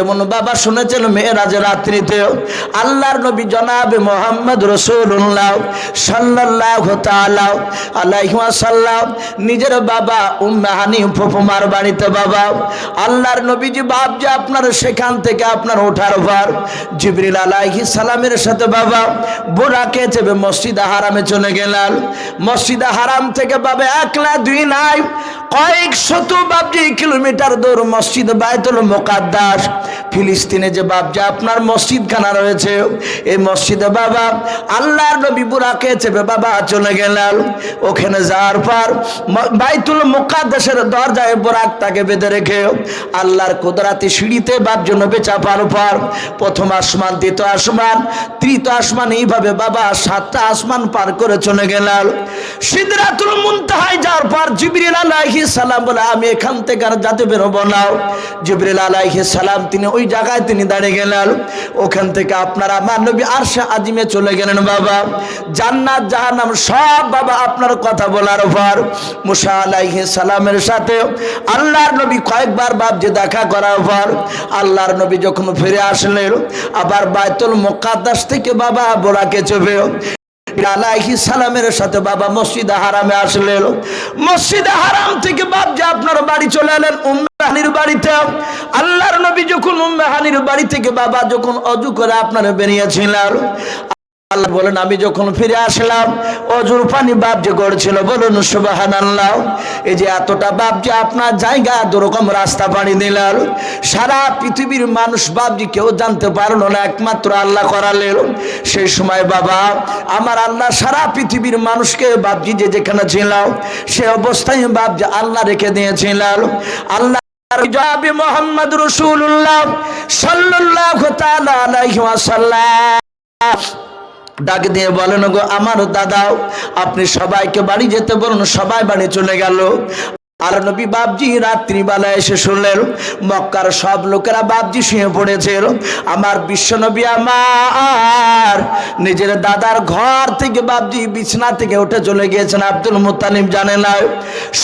যেমন বাবা শুনেছেন মেয়েরাজ রাত্রিতে, আল্লাহর নবী জনাবে মোহাম্মদ রসুল্লাহ সাল্লাহ আল্লাহ নিজের বাবা উম্মাহানি ফুফুমার বাড়িতে বাবা, আল্লাহর নবীজি বাপ যে আপনার সেখান থেকে আপনার ওঠার পর জিবরিল আলাইহি সালামের সাথে বাবা বোরাকে চেপে মসজিদে হারামে চলে গেলেন। মসজিদে হারাম থেকে বাবা এক না দুই নাই, কয়েক শত বাবজি কিলোমিটার দূর মসজিদ বায়তুল মোকাদ্দাস। ফিলিস্তিনে যে বাবজা আপনার মসজিদখানা রয়েছে, এই মসজিদে বাবা, আল্লাহর নবী বুড়াকে চেপে বাবা চলে গেলেন। ওখানে যাওয়ার পর বাইতুল মোকাদ্দাসের দরজায় বোরাক তাকে বেঁধে রেখে আল্লাহর কুদরাতি সিঁড়িতে বাপ জন্য চাপার পর প্রথম আসমান, দ্বিতীয় আসমান, তৃতীয় আসমান, এইভাবে বাবা সাতটা আসমান পার করে চলে গেলাম সিদরাতুল মুনতাহায় যাওয়ার পর জিবরিল আলাইহিস সালাম বলে, আমি এখান থেকে আর যাতে বেরোবো না। জিবরিল আলাইহিস সালাম, তিনি ওই জায়গায় তিনি দাঁড়িয়ে গেলেন। ওখান থেকে আপনার আমার নবী আরশে আজিমে চলে গেলেন বাবা। জান্নাত, জাহান্নাম সব বাবা আপনার কথা বলার পর মুসা আলাইহিস সালামের সাথে আল্লাহর নবী কয়েকবার বাপ যে দেখা করার পর আল্লাহর নবী যখন ফিরে আসলেন, আবার বাইতুল মোকাদ্দাস থেকে বাবা বোরাকে চেপে সালামের সাথে বাবা মসজিদে হারামে আসলেন মসজিদে হারাম থেকে বাপ যে আপনার বাড়ি চলে এলেন উম্মেহানির বাড়িতে। আল্লাহর নবী যখন উম্মেহানির বাড়ি থেকে বাবা যখন অজু করে আপনার বেরিয়েছিলেন আল্লাহ বলেন, আমি যখন ফিরে আসলাম, অজুর পানি বাপ যে গড়ছিল। বলুন সুবাহান আল্লাহ এই যে এতটা বাপ যে আপনার জায়গা, দুরকম রাস্তা পাড়ি দিলাম সারা পৃথিবীর মানুষ বাপ যে কেউ জানতে পারল না, একমাত্র আল্লাহ করালেন। সেই সময় বাবা, আমার আল্লাহ সারা পৃথিবীর মানুষকে বাপজি যে যেখানে ছিল সে অবস্থায় বাপ যে আল্লাহ রেখে দিয়েছিলাম। আল্লাহ জবাবে মোহাম্মদ রসুল্লাহ সাল্লাহ ডাক দিয়ে বলেন গো আমার দাদাও আপনি সবাইকে বাড়ি যেতে বলুন, সবাই বাড়ি চলে গেল। আর নবী বাবজি রাত্রিবেলা এসে শুনলেন, মক্কার সব লোকেরা বাবজি শুয়ে পড়েছে। আমার বিশ্বনবী আমার, নিজের দাদার ঘর থেকে বাবজি বিছনা থেকে উঠে চলে গিয়েছেন আব্দুল মুতালিম জানে না?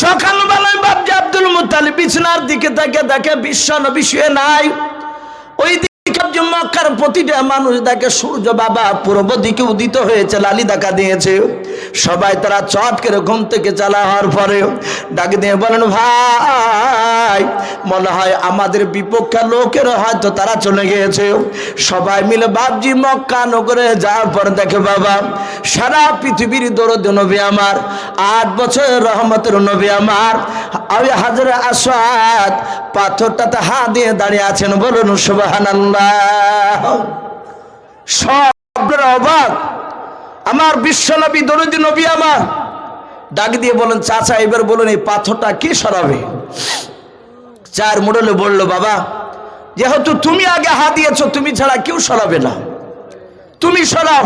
সকালবেলায় বাবজি আব্দুল মুতালিম বিছনার দিকে তাকে দেখে, বিশ্বনবী শুয়ে নাই। ওই দিকে মক্কার প্রতিটা মানুষ দেখে সূর্য বাবা পূর্ব দিকে উদিত হয়েছে, লালি দেখা দিয়েছে। সবাই তারা চট করে ঘুম থেকে চালা হওয়ার পরে ডাক দিয়ে বলেন, ভাই, মনে হয় আমাদের বিপক্ষে লোকের হয়তো তারা চলে গিয়েছে। সবাই মিলে বাবজি মক্কা নগরে যাওয়ার পর দেখে, বাবা, সারা পৃথিবীর দরদ নবী আমার, আট বছর রহমতের নবী আমার। আমি হাজারে আসাদ পাথরটাতে হাত দিয়ে দাঁড়িয়ে আছেন, বলুন সুবাহান সব অবাক। আমার বিশ্বনবী দরদি নবী আমার ডাক দিয়ে বলেন, চাচা, এবার বলুন এই পাথরটা কি সরাবে? চার মোড়লে বলল, বাবা, যেহেতু তুমি আগে হাত দিয়েছ, তুমি ছাড়া কেউ সরাবে না। তুমি সরাও।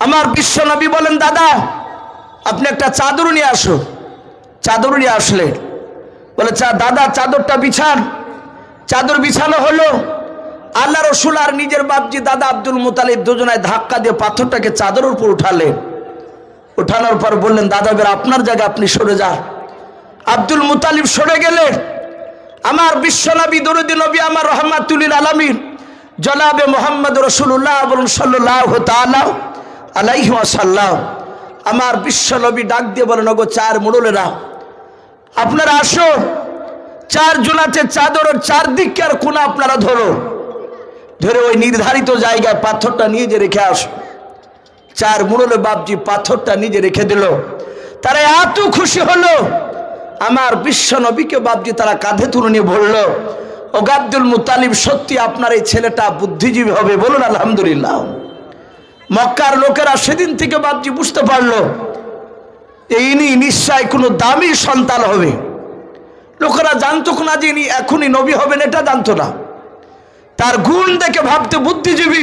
আমার বিশ্বনবী বলেন, দাদা, আপনি একটা চাদর নিয়ে আসো। চাদর নিয়ে আসলে। বলে, চা, দাদা, চাদরটা বিছান। চাদর বিছানো হলো। আল্লাহ রসুল আর নিজের বাপজি দাদা আব্দুল মুতালিব দুজনায় ধাক্কা দিয়ে পাথরটাকে চাদরের উপর উঠালেন। উঠানোর পর বললেন, দাদা বের, আপনার জায়গায় আপনি সরে যান। আব্দুল মুতালিব সরে গেলেন। আমার বিশ্বনবী দরুদ্দিন নবী, আমার রহমাতুলিল আলমীর জনাবে মোহাম্মদ রসুল্লাহ বলুন সাল্লাহ তালাহ আলাইহি আসাল্লাহ আমার বিশ্বনবী ডাক দিয়ে বলেন, ওগো চার মুড়লেরা, আপনারা আসো চার জোনাতে চাদরের চারদিকের কোনা আপনারা ধরো ধরে ওই নির্ধারিত জায়গায় পাথরটা নিয়ে যে রেখে আস। চার মুড়লে বাপজি পাথরটা নিজে রেখে দিল। তারা এত খুশি হলো। আমার বিশ্ব নবীকে বাপজি তারা কাঁধে তুলে নিয়ে বলল, ও গাব্দুল মুতালিব, সত্যি আপনার এই ছেলেটা বুদ্ধিজীবী হবে? বলুন, আলহামদুলিল্লাহ। মক্কার লোকেরা সেদিন থেকে বাপজি বুঝতে পারল, ইনি নিশ্চয় কোনো দামি সন্তান হবে। লোকেরা জানতো না যে ইনি এখনই নবী হবেন, এটা জানতো না। তার গুণ দেখে ভাবতে বুদ্ধিজীবী।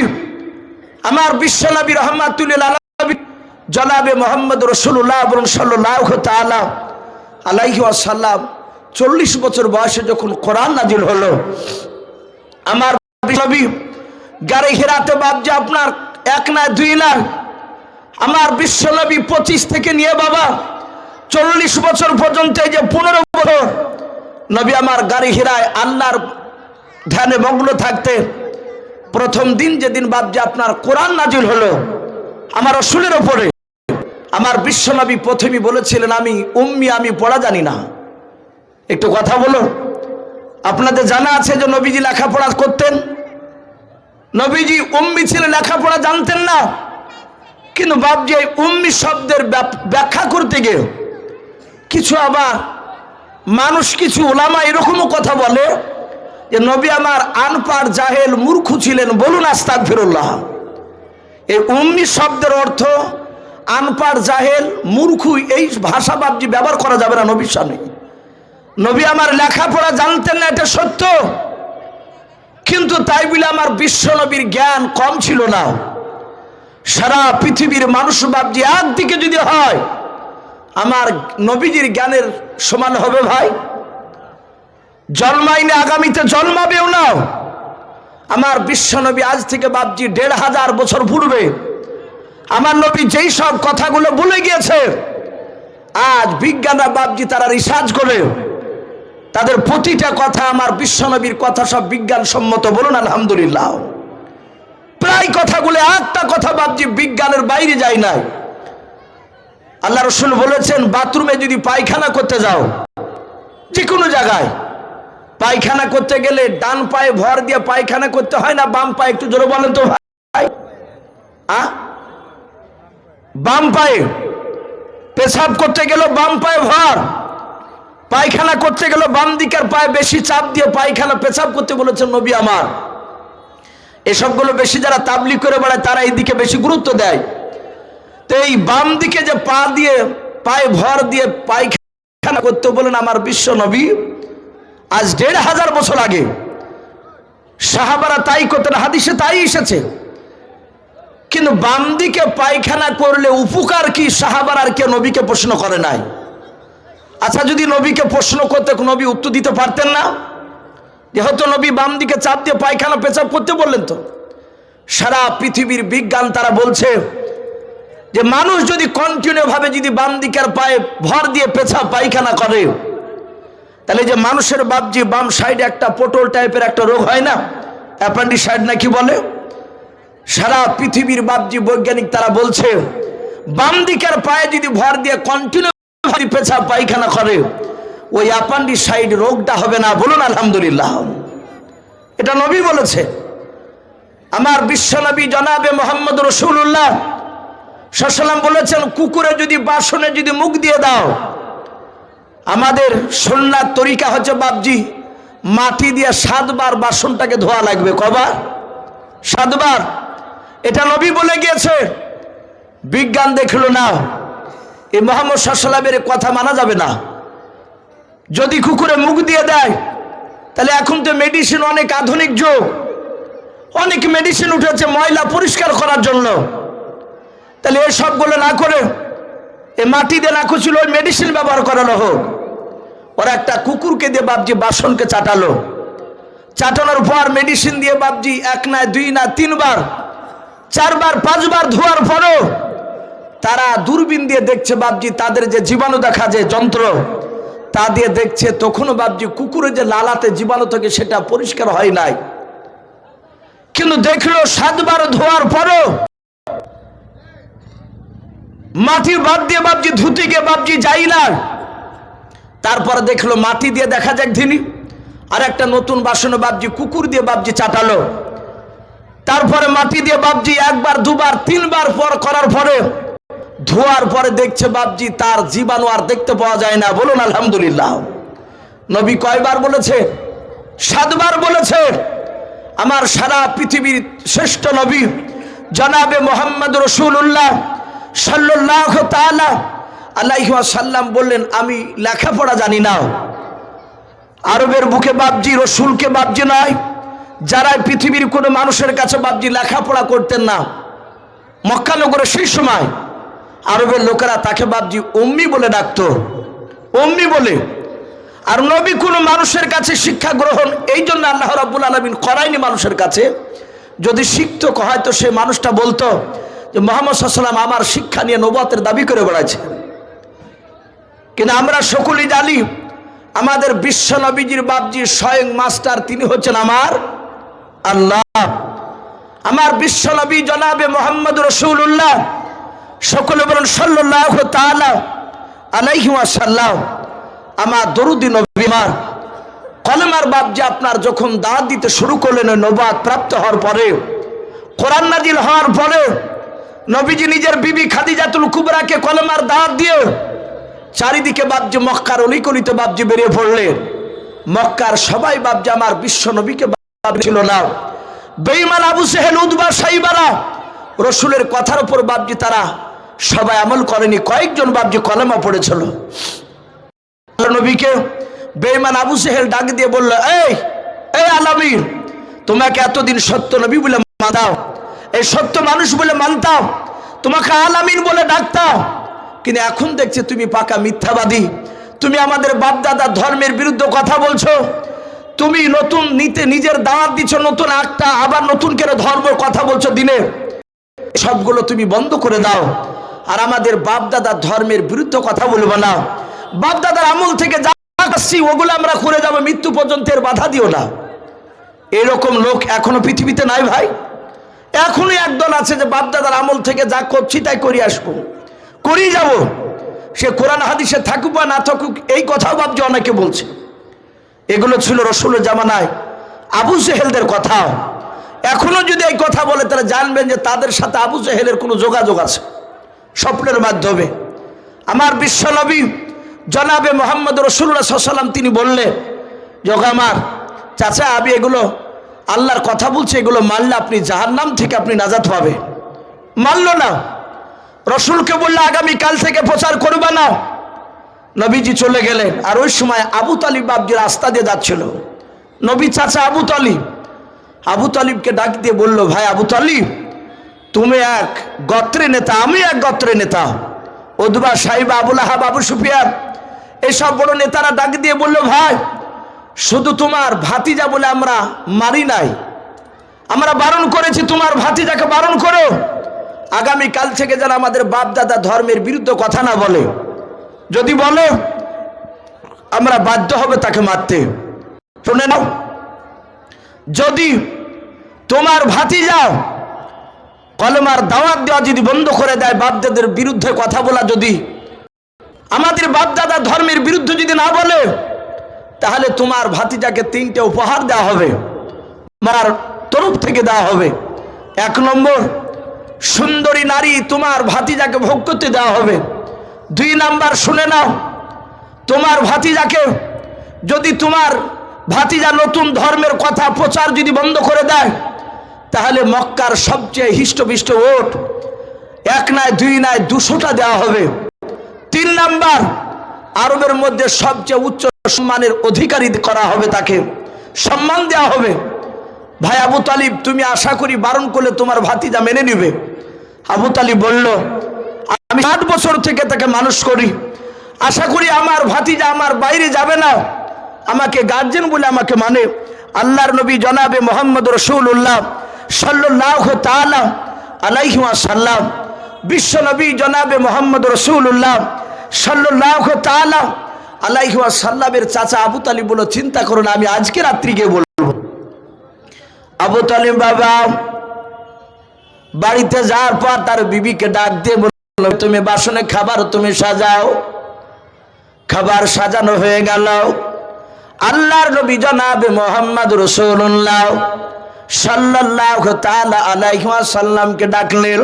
আমার বিশ্বনবী রহমাতুল্লিল আলবী জনাবে মোহাম্মদ রসুল্লাহ বলুন সাল্লাহ তালা আলাইহি আসাল্লাম চল্লিশ বছর বয়সে যখন কোরআন নাজিল হলো, আমার নবী গাড়ি হেরাতে বাবজা আপনার এক না দুই না? আমার বিশ্বনবী পঁচিশ থেকে নিয়ে বাবা, চল্লিশ বছর পর্যন্ত এই যে পনেরো বছর, নবী আমার গাড়ি হিরায় আল্লাহর ধ্যানে মগ্ন থাকতেন প্রথম দিন যেদিন বাপজি আপনার কোরআন নাজিল হলো, আমার রসুলের ওপরে। আমার বিশ্বনবী প্রথমেই বলেছিলেন, আমি উম্মি, আমি পড়া জানি না। একটু কথা বলো। আপনাদের জানা আছে যে নবীজি লেখাপড়া করতেন? নবীজি উম্মি ছিলেন, লেখাপড়া জানতেন না। কিন্তু বাপজি এই উম্মি শব্দের ব্যাখ্যা করতে গিয়ে কিছু আবার মানুষ, কিছু ওলামা এরকমও কথা বলে যে নবী আমার আনপাড় জাহেল মূর্খ ছিলেন, বলুন আস্তাক ফিরুল্লাহ এই উম্মি শব্দের অর্থ আনপাড় জাহেল, মূর্খু, এই ভাষা বাবজি ব্যবহার করা যাবে না নবীর সামনে। নবী আমার লেখাপড়া জানতেন না, এটা সত্য। কিন্তু তাই বলে আমার বিশ্ব নবীর জ্ঞান কম ছিল না। সারা পৃথিবীর মানুষ বাবজি একদিকে যদি হয়, আমার নবীজির জ্ঞানের সমান হবে ভাই। জন্মাইনে আগামীতে জন্মাবেও না। আমার বিশ্বনবী আজ থেকে বাবজি দেড় হাজার বছর পূর্বে আমার নবী যেই সব কথাগুলো ভুলে গিয়েছে, আজ বিজ্ঞানরা বাবজি তারা রিসার্চ করে তাদের প্রতিটা কথা আমার বিশ্বনবীর কথা সব বিজ্ঞানসম্মত বলুন, আলহামদুলিল্লাহ। প্রায় কথাগুলো একটা কথা বাবজি বিজ্ঞানের বাইরে যায় নাই। আল্লাহ রসুল বলেছেন, বাথরুমে যদি পায়খানা করতে যাও, যে কোনো জায়গায় পায়খানা করতে গেলে ডান পায়ে ভর দিয়ে পায়খানা করতে হয় না, বাম পায়ে একটু জোরে বলেন তো ভাই? বাম পায়ে। পেশাব করতে গেল বাম পায়ে ভর, পায়খানা করতে গেল বাম দিকের পায়ে বেশি চাপ দিয়ে পায়খানা পেশাব করতে বলেছেন নবী আমার। এসবগুলো বেশি যারা তাবলি করে বেড়ায়, তারা এই দিকে বেশি গুরুত্ব দেয়। তো এই বাম দিকে যে পা দিয়ে, পায়ে ভর দিয়ে পায়খানা করতে বলেন আমার বিশ্ব নবী আজ দেড় হাজার বছর আগে সাহাবারা তাই করতেন, হাদিসে তাই এসেছে। কিন্তু বাম দিকে পায়খানা করলে উপকার কি, সাহাবার আর কে নবীকে প্রশ্ন করে নাই। আচ্ছা যদি নবীকে প্রশ্ন করতে নবী উত্তর দিতে পারতেন না? যেহেতু নবী বাম দিকে চাপ দিয়ে পায়খানা পেচাপ করতে বললেন তো। সারা পৃথিবীর বিজ্ঞান তারা বলছে যে মানুষ যদি কন্টিনিউ ভাবে যদি বাম দিকের পায়ে ভর দিয়ে পেছাব, পায়খানা করে তাহলে যে মানুষের বাপজি বাম সাইডে একটা পটল টাইপের একটা রোগ হয় না? অ্যাপেন্ডিসাইড নাকি বলে? সারা পৃথিবীর বাপজি বৈজ্ঞানিক তারা বলছে, বাম দিকের পায়ে যদি ভর দিয়ে কন্টিনিউ পেছাব পায়খানা করে, ওই অ্যাপেন্ডিসাইড রোগটা হবে না বলুন আলহামদুলিল্লাহ। এটা নবী বলেছে। আমার বিশ্বনবী জনাবে মোহাম্মদ রসুল্লাহ সাল্লাম বলেছেন, কুকুরে যদি বাসনে যদি মুখ দিয়ে দাও আমাদের সন্ন্যার তরিকা হচ্ছে বাবজি মাটি দিয়ে সাতবার বাসনটাকে ধোয়া লাগবে। কবার? সাতবার। এটা নবী বলে গিয়েছে, বিজ্ঞান দেখল না এই মোহাম্মদ সাল্লামের কথা মানা যাবে না। যদি কুকুরে মুখ দিয়ে দেয়, তাহলে এখন তো মেডিসিন অনেক আধুনিক যুগ। অনেক মেডিসিন উঠেছে ময়লা পরিষ্কার করার জন্য। তাহলে এসবগুলো না করে এ মাটি দিয়ে রাখো ছিল, ওই মেডিসিন ব্যবহার করানো হোক। ওরা একটা কুকুরকে দিয়ে বাপজি বাসনকে চাটালো। চাটানোর পর মেডিসিন দিয়ে বাপজি এক না দুই না তিনবার, চারবার, পাঁচবার ধোয়ার পরও তারা দূরবীন দিয়ে দেখছে বাপজি তাদের যে জীবাণু দেখা যে যন্ত্র, তা দিয়ে দেখছে তখনও বাপজি কুকুরের যে লালাতে জীবাণু থাকে সেটা পরিষ্কার হয় নাই। কিন্তু দেখল সাতবার ধোয়ার পরও মাটির বাদ দিয়ে বাপজি ধুতে গিয়ে বাপজি যাই না। তারপরে দেখল মাটি দিয়ে দেখা যাক ধিনি আর একটা নতুন বাসনে বাপজি কুকুর দিয়ে বাপজি চাটালো। তারপরে মাটি দিয়ে বাপজি একবার, দুবার, তিনবার পর করার পরে ধোয়ার পরে দেখছে বাপজি তার জীবাণু আর দেখতে পাওয়া যায় না। বলুন, আলহামদুলিল্লাহ। নবী কয়বার বলেছে? সাতবার বলেছে। আমার সারা পৃথিবীর শ্রেষ্ঠ নবী, জনাবে মোহাম্মদ রসুল্লাহ সাল্লাহ তালা আল্লাহ সাল্লাম বললেন, আমি লেখাপড়া জানি না। আরবের বুকে বাবজি রসুলকে বাবজি নয় যারা পৃথিবীর কোনো মানুষের কাছে বাবজি লেখাপড়া করতেন না। মক্কানগরে সেই সময় আরবের লোকেরা তাকে বাবজি অম্মি বলে ডাকতো। অম্মি বলে। আর নবী কোনো মানুষের কাছে শিক্ষা গ্রহণ, এই জন্য আল্লাহ রাবুল আলমিন করায়নি মানুষের কাছে। যদি শিখত হয়তো সে মানুষটা বলতো যে, মোহাম্মদ সাল্লাম আমার শিক্ষা নিয়ে নবতের দাবি করে বেড়াচ্ছে কিন্তু আমরা সকলেই জানি, আমাদের বিশ্ব নবীজির বাপজি স্বয়ং মাস্টার, তিনি হচ্ছেন আমার আল্লাহ। আমার বিশ্ব নবী জনাবে মোহাম্মদ রসুল্লাহ সকলে বলুন সাল্লাহ তালা আলাইহি ওয়াসাল্লাম, আমার দরুদি নবী আমার। কলেমার বাপ আপনার যখন দাঁত দিতে শুরু করলেন নবাদ প্রাপ্ত হওয়ার পরে, কোরআন নাজিল হওয়ার পরে, নবীজি নিজের বিবি খাদিজাতুল কুবরাকে কলেমার দাঁত দিয়ে চারিদিকে বাপজি মক্কার অলিকলিতে বাপজি বেরিয়ে পড়লেন। মক্কার সবাই বাপজি আমার বিশ্ব নবীকে ছিল না। বেইমান আবু সেহেল উদ্বা সাইবারা রসুলের কথার উপর বাপজি তারা সবাই আমল করেনি। কয়েকজন বাপজি কলেমা পড়েছিল। নবীকে বেইমান আবু সেহেল ডাক দিয়ে বলল, এই এই আলামির তোমাকে এতদিন সত্য নবী বলে মানতাম। এই সত্য মানুষ বলে মানতাম। তোমাকে আলামিন বলে ডাকতাম। কিন্তু এখন দেখছি তুমি পাকা মিথ্যাবাদী। তুমি আমাদের বাপদাদার ধর্মের বিরুদ্ধে কথা বলছো। তুমি নতুন নিতে নিজের দাওয়াত দিচ্ছ, নতুন একটা, আবার নতুন করে ধর্ম কথা বলছো দিনে। সবগুলো তুমি বন্ধ করে দাও। আর আমাদের বাপ দাদার ধর্মের বিরুদ্ধে কথা বলব না। বাপ দাদার আমল থেকে যা আসছি, ওগুলো আমরা করে যাব, মৃত্যু পর্যন্ত এর বাধা দিও না। এরকম লোক এখনও পৃথিবীতে নাই ভাই। এখনও একদল আছে যে বাপ দাদার আমল থেকে যা করছি তাই করে আসব। করেই যাব। সে কোরআন হাদিসে থাকুক বা না থাকুক, এই কথাও ভাবছে, অনেকে বলছে। এগুলো ছিল রসুলের জামানায়। আবু সেহেলদের কথা এখনও যদি এই কথা বলে তারা জানবেন যে তাদের সাথে আবু সেহেলের কোনো যোগাযোগ আছে, স্বপ্নের মাধ্যমে। আমার বিশ্ব নবী জনাবে মোহাম্মদ রসুল্লাহ সাল্লাম তিনি বললেন, যোগ আমার, চাচা, আমি এগুলো, আল্লাহর কথা বলছে, এগুলো মানলে আপনি যাহার নাম থেকে আপনি নাজাত পাবে মানল না। রসুলকে বললে, আগামী কাল থেকে প্রচার করবে না। নবীজি চলে গেলেন। আর ওই সময় আবু তালিব বাবজি রাস্তা দিয়ে যাচ্ছিল। নবী চাচা আবু তালিব, আবু তালিবকে ডাক দিয়ে বলল, ভাই আবু তালিব, তুমি এক গত্রের নেতা, আমি এক গত্রের নেতা। ওদবা সাহিব, আবুল আহাব, আবু সুফিয়ান, এসব বড় নেতারা ডাক দিয়ে বলল, ভাই, শুধু তোমার ভাতিজা বলে আমরা মারি নাই। আমরা বারণ করেছি, তোমার ভাতিজাকে বারণ করো। আগামী কাল থেকে যেন আমাদের বাপ দাদা ধর্মের বিরুদ্ধে কথা না বলে। যদি বলে, আমরা বাধ্য হবে তাকে মারতে। শুনে নাও, যদি তোমার ভাতি যাও কলমার দাওয়াত দেওয়া যদি বন্ধ করে দেয়, বাপদাদের বিরুদ্ধে কথা বলা যদি, আমাদের বাপদাদা ধর্মের বিরুদ্ধে যদি না বলে, তাহলে তোমার ভাতিজাকে তিনটে উপহার দেওয়া হবে মার তরফ থেকে দেওয়া হবে। এক নম্বর সুন্দরী নারী, তোমার ভাতিজাকে ভোগ করতে দেওয়া হবে। দুই নাম্বার, শুনে নাও, তোমার ভাতিজাকে যদি তোমার ভাতিজা নতুন ধর্মের কথা, প্রচার যদি বন্ধ করে দেয়, তাহলে মক্কার সবচেয়ে হিষ্টপিষ্ট ওট এক নয় দুই নয় দুশোটা দেওয়া হবে। তিন নাম্বার, আরবের মধ্যে সবচেয়ে উচ্চ সম্মানের অধিকারী করা হবে তাকে। সম্মান দেওয়া হবে। ভাই আবু তালিব, তুমি আশা করি বারণ করলে তোমার ভাতিজা মেনে নিবে। আবু তালিব বলল, আমি আট বছর থেকে তাকে মানুষ করি। আশা করি আমার ভাতিজা আমার বাইরে যাবে না। আমাকে গার্জেন বলে আমাকে মানে। আল্লাহর নবী জনাবে মোহাম্মদ রসুল্লাহ সাল্লাহ তালা আলাইহি সাল্লাম বিশ্ব নবী জনাবে মোহাম্মদ রসুল্লাহ সাল্লাহ তালা আলাইহি সাল্লামের চাচা আবু তালিব বলো চিন্তা করো না, আমি আজকে রাত্রি গিয়ে আবু তালিম বাবা বাড়িতে যাওয়ার পর তার বিবিকে ডাক দিয়ে বলল, তুমি বাসনে খাবার তুমি সাজাও। খাবার সাজানো হয়ে গেল। আল্লাহর নবী জনাবে মোহাম্মদ রসুল্লাহ সাল্লাহ তালা আলাইহা সাল্লামকে ডাকলেন।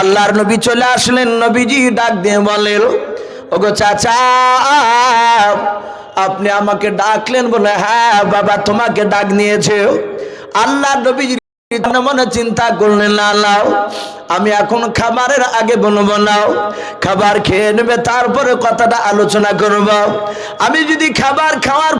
আল্লাহর নবী চলে আসলেন, নবীজি ডাক দিয়ে বলেন, ওগো চাচা, আপনি আমাকে ডাকলেন বলে হ্যাঁ বাবা তোমাকে ডাক নিয়েছে। আল্লাহ নবীজির মনে চিন্তা আমি এখন খাবারের আগে নাও খাবার খেয়ে নেবে, তারপরে কথাটা আলোচনা করব। আমি যদি খাবার খাওয়ার